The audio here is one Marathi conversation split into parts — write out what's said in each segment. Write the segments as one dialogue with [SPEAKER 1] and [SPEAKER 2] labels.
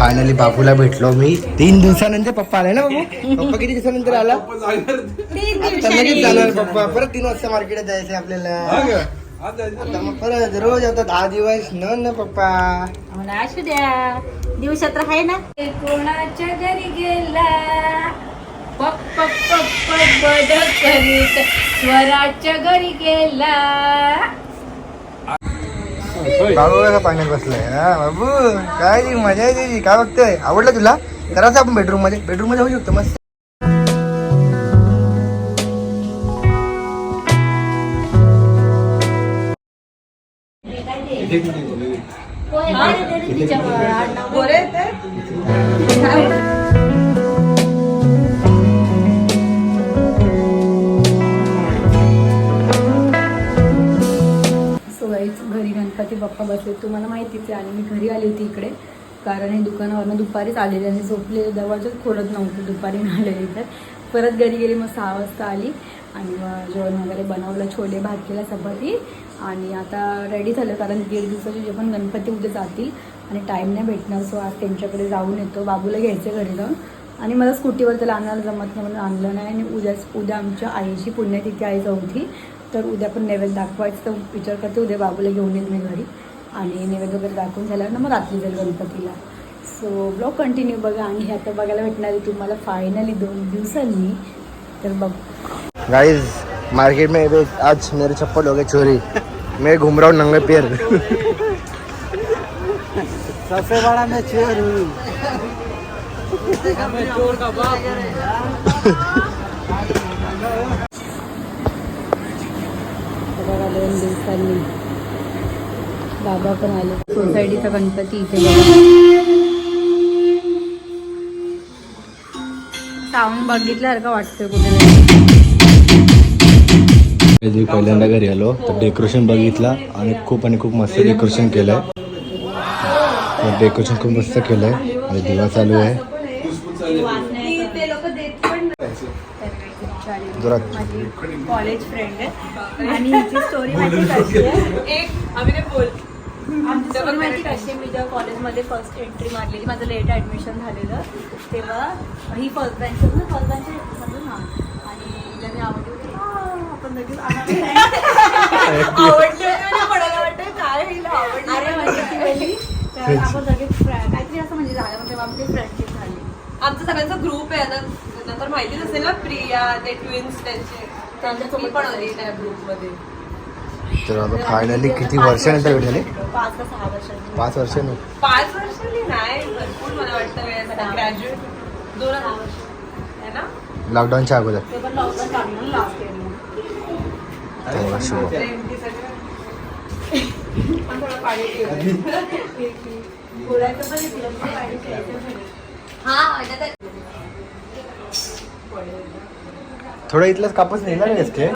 [SPEAKER 1] फायनली बाबूला भेटलो मी. तीन दिवसानंतर पप्पा आले ना बाबू? पप्पा किती दिवसानंतर आला? आता लगेच जाणार पप्पा. परत तीन वाजता मार्केटात जायचंय आपल्याला. आता मग परत रोज आता दहा दिवस. न ना पप्पा.
[SPEAKER 2] असू द्या. दिवसात आहे ना. कोणाच्या घरी गेला? पप पप पप पप करीत स्वराच्या घरी गेला.
[SPEAKER 1] बाबू कसा पाण्यात बसलाय हा बाबू काय ती मजा आहे तुझी काय बघतोय? आवडलं तुला? करायचं आपण बेडरूममध्ये बेडरूममध्ये होऊ शकतो. मस्त.
[SPEAKER 3] सो तुम्हाला माहितीच आहे आणि मी घरी आली होती इकडे. कारण हे दुकानावरनं दुपारीच आलेले आणि झोपले जवळच खोलत नव्हते दुपारी मी आलेली तर परत घरी गेली मग सहा वाजता आली. आणि मग जेवण वगैरे बनवलं छोले भात केला चपाती. आणि आता रेडी झालं कारण दीड दिवसाचे जे पण गणपती उद्या जातील आणि टाईम नाही भेटणार सो आज त्यांच्याकडे जाऊन येतो. बाबूला घ्यायचं घरी जाऊन. आणि मला स्कूटीवर त्याला आणायला जमत नाही म्हणून आणलं नाही. आणि उद्या उद्या आमच्या आईची पुण्यतिथी आहे चौथी. तर उद्या पण नैवेद्य दाखवायचं तर विचार करते उद्या बाबूला घेऊन येईल मी घरी. आणि नैवेद्य वगैरे दाखवून झाल्यावर ना मग रात्री जाईल गणपतीला. सो ब्लॉग कंटिन्यू बघा आणि हे आता बघायला भेटणार आहे तुम्हाला फायनली दोन दिवसांनी. तर बघ.
[SPEAKER 1] गाइस मार्केट में अभी आज मेरे चप्पल हो गए चोरी. मैं घूम रहा हूँ नंगे पैर. सबसे बड़ा मैं चोर हूँ।
[SPEAKER 3] दोन दिवसांनी. बाबा पण आले. सोसायटीचा गणपती इथे साऊंड बघितल्यासारखं वाटतंय कुठे
[SPEAKER 1] पहिल्यांदा घरी आलो तर डेकोरेशन बघितला आणि खूप आणि खूप मस्त डेकोरेशन केलंय. डेकोरेशन खूप मस्त केलंय. आणि दिवा चालू आहे.
[SPEAKER 3] कॉलेज फ्रेंड आहे. आणि आमची स्टोरी माहिती कशी मी जेव्हा कॉलेजमध्ये फर्स्ट एंट्री मारलेली माझं लेट ॲडमिशन झालेलं तेव्हा ही फर्स्ट बेंच ना फर्स्ट बेंच समजून ना आणि हिला मी आवडली होती "आ, आपण लगेच आवडली अरे म्हणजे ती तर आपण लगेच काहीतरी असं म्हणजे झालं म्हणजे आमची फ्रेंडशिप झाली.
[SPEAKER 4] आमचा सगळ्यांचा ग्रुप आहे ना नंतर माहितीच असेल ना प्रिया ते ट्विन्स त्यांचे त्यांच्यासोबत पण होती त्या ग्रुपमध्ये.
[SPEAKER 1] तर आता फायनली किती वर्षानंतर भेट झाली
[SPEAKER 3] पाच वर्षांनी.
[SPEAKER 1] पाच वर्षांनी
[SPEAKER 4] पाच वर्षांनी नाही भरपूर मला वाटतं वेळ ग्रॅज्युएट दोन
[SPEAKER 3] सहा वर्ष.
[SPEAKER 1] लॉकडाऊनच्या अगोदर.
[SPEAKER 4] थोडं
[SPEAKER 1] इथलंच कापूस नेला नाही असते?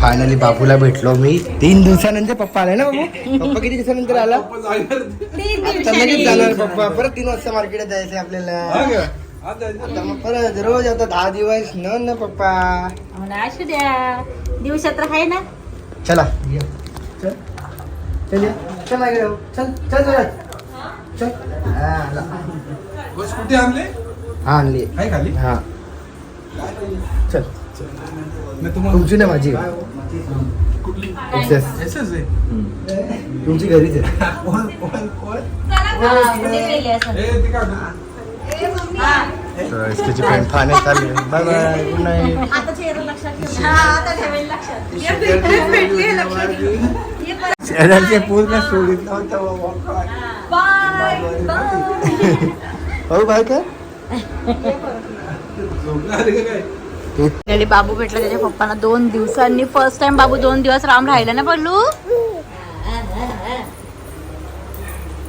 [SPEAKER 1] फायनली बाबूला भेटलो मी. तीन दिवसानंतर पप्पा आले ना बाबू? पप्पा किती दिवसानंतर आला? लगेच जाणार पप्पा. परत तीन वाजता मार्केटात जायचंय आपल्याला. आता मग परत रोज आता दहा दिवस. न ना पप्पा.
[SPEAKER 2] असू द्या. दिवसात तर आहे ना?
[SPEAKER 1] चला. चल. चल ये. चल. चल चल चल चल. हा
[SPEAKER 5] आणले?
[SPEAKER 1] हा आणली.
[SPEAKER 5] काय खाली?
[SPEAKER 1] हा. चल. तुमची नाही माझी.
[SPEAKER 5] कुठली? आहे.
[SPEAKER 1] तुमची घरीच आहे.
[SPEAKER 2] हा,
[SPEAKER 1] फ्रेंड ठाण्यात बाय बाय गुड नाईट
[SPEAKER 2] आता चेहरा लक्षात ठेव. हा, आता ठेवेल लक्षात
[SPEAKER 4] भेटली आहे लक्षात
[SPEAKER 1] शहराचे पूर्ण सोडितलं होतं हो. बाय काय?
[SPEAKER 2] आणि बाबू भेटला त्याच्या पप्पांना दोन दिवसांनी फर्स्ट टाइम बाबू दोन दिवस राम राहिला ना पल्लू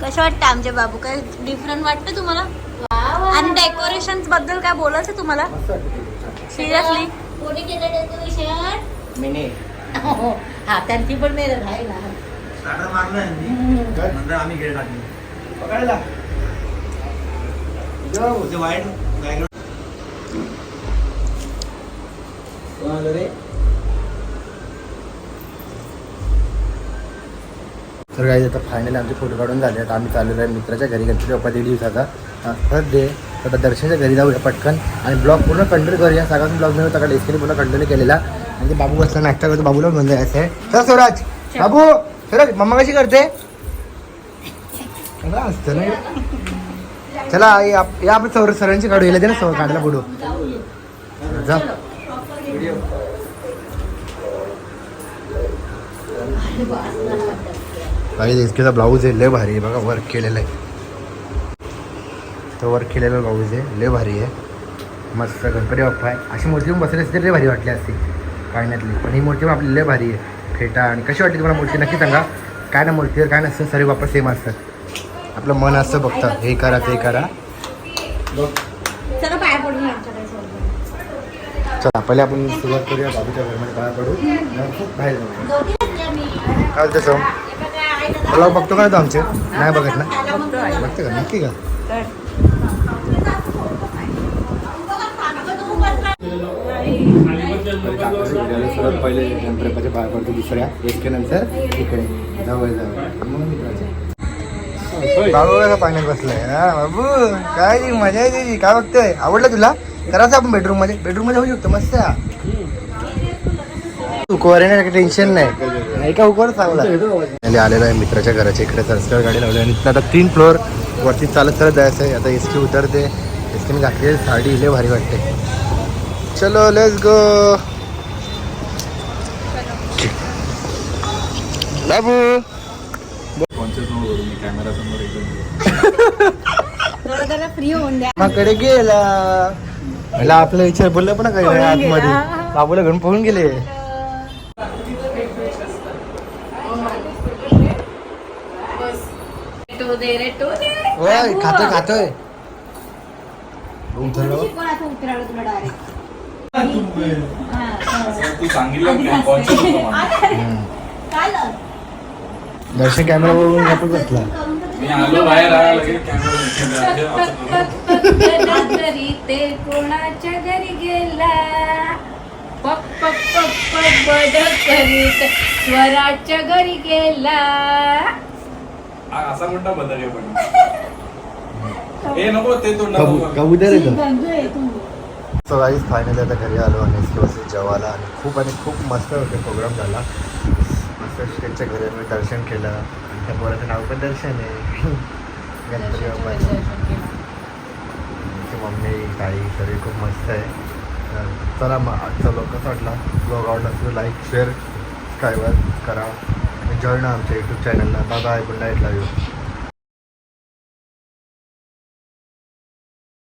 [SPEAKER 2] कसं वाटतं आमचे बाबू? काय डिफरंट वाटतं तुम्हाला? आणि डेकोरेशनबद्दल काय बोलायचं तुम्हाला? सिरियसली कोणी केलं डेकोरेशन
[SPEAKER 1] मिनी.
[SPEAKER 2] हा त्यांची पण मेहनत आहे ना.
[SPEAKER 5] नंतर आम्ही गेट टाकली
[SPEAKER 1] पकडायला. जाऊ.
[SPEAKER 5] ते वाईट बॅकग्राऊंड
[SPEAKER 1] कोण आलं रे तर काही आता फायनली आमचे फोटो काढून झाले. आहेत आम्ही चाललेलो आहे मित्राच्या घरी. गणपती बाप्पा दीड दिवसाचा फर्स्ट डे आता दर्शनच्या घरी जाऊया पटकन. आणि ब्लॉग पूर्ण कंटिन्यू करूया. सगळ्यात ब्लॉग मिळून सगळं डेस्कने पूर्ण कंटिन्यू केलेला. आणि ते बाबू बसला नाश्ता करतो. बाबूला घेऊन जायचं आहे चल स्वराज. बाबू स्वराज मम्मा कशी करते? असतं ना चला आई, आप- या आपण सौर सरांची काढू येईल ना सौ काढला फोटो जा. काही इसकेचा ब्लाऊज आहे लय भारी आहे. बघा वर्क केलेला आहे. तो वर्क केलेला ब्लाऊज आहे लय भारी आहे. मस्त गणपती बाप्पा आहे. अशी मूर्ती पण बसली असती लय भारी वाटली असती काढण्यातली पण ही मूर्ती पण आपली लय भारी आहे. फेटा आणि कशी वाटली तुम्हाला मूर्ती? नक्की सांगा. काय ना मूर्तीवर काय नसतं सर्व बाप्पा सेम असतात आपलं मन असतं बघता हे करा ते करा.
[SPEAKER 2] चला पाया पडून.
[SPEAKER 1] चला पहिले आपण सुरुवात करूया बाबूच्या घरमध्ये पाया पडू. खूप बाहेर जाऊ काय होतं सौ? ब्लॉग बघतो का तो आमचे? नाही बघत ना? बघते का? नक्की का सर्वात पहिले गणपतीच्या पाया पडतो दुसऱ्या एक नंतर इकडे. मग मित्राचे बाबू कसा पाण्यात बसलाय? बाबू काय मजा आहे काय बघतोय? आवडलं तुला? करायचं आपण बेडरूममध्ये बेडरूममध्ये होऊ शकतो मस्त. हुकवर आहे टेन्शन नाही. का हुकवर चांगला. आलेला आहे मित्राच्या घराच्या इकडे सरसकट गाडी लावली आणि आता तीन फ्लोअर वरती चालत चालत जायचं आहे. आता एस टी उतरते. एस टीने घातली साडी इले भारी वाटते. चलो लेट्स गो बाबू!
[SPEAKER 3] जरा जरा फ्री होऊन द्या.
[SPEAKER 1] माकडे गेला. मला आपलं विचार बोललं पण काही आतमध्ये. बाबूला घेऊन पळून गेले.
[SPEAKER 2] टू दे रे टू दे
[SPEAKER 1] होय खातोय खातोय
[SPEAKER 5] तू सांगितलं.
[SPEAKER 1] दर्शन कॅमेरा बघून गप्प बसला
[SPEAKER 5] मी आलो बाहेर आला लगेच कॅमेरा
[SPEAKER 2] घरी ते कोणाच्या घरी गेला? पक पक पक पक बड करीत स्वराच्या घरी गेला.
[SPEAKER 5] असा कोणता बदल आहे पण. हे नको ते तो नको.
[SPEAKER 1] कबूतर येतो. सो गाईज फायनली आता घरी आलो आणि जेवायला आणि खूप आणि खूप मस्त होते प्रोग्राम झाला. स्टेजच्या घरी आम्ही दर्शन केलं. त्या पोराचं नाव पण दर्शन आहे. गणपती बाप्पाचं. मम्मी ताई सगळे खूप मस्त आहे. तर चला मग आजचा कसा वाटला? ब्लॉग आवडला असेल लाईक शेअर सबस्क्राईबर करा. आणि जॉईन आमच्या यूट्यूब चॅनलला bye bye good night love you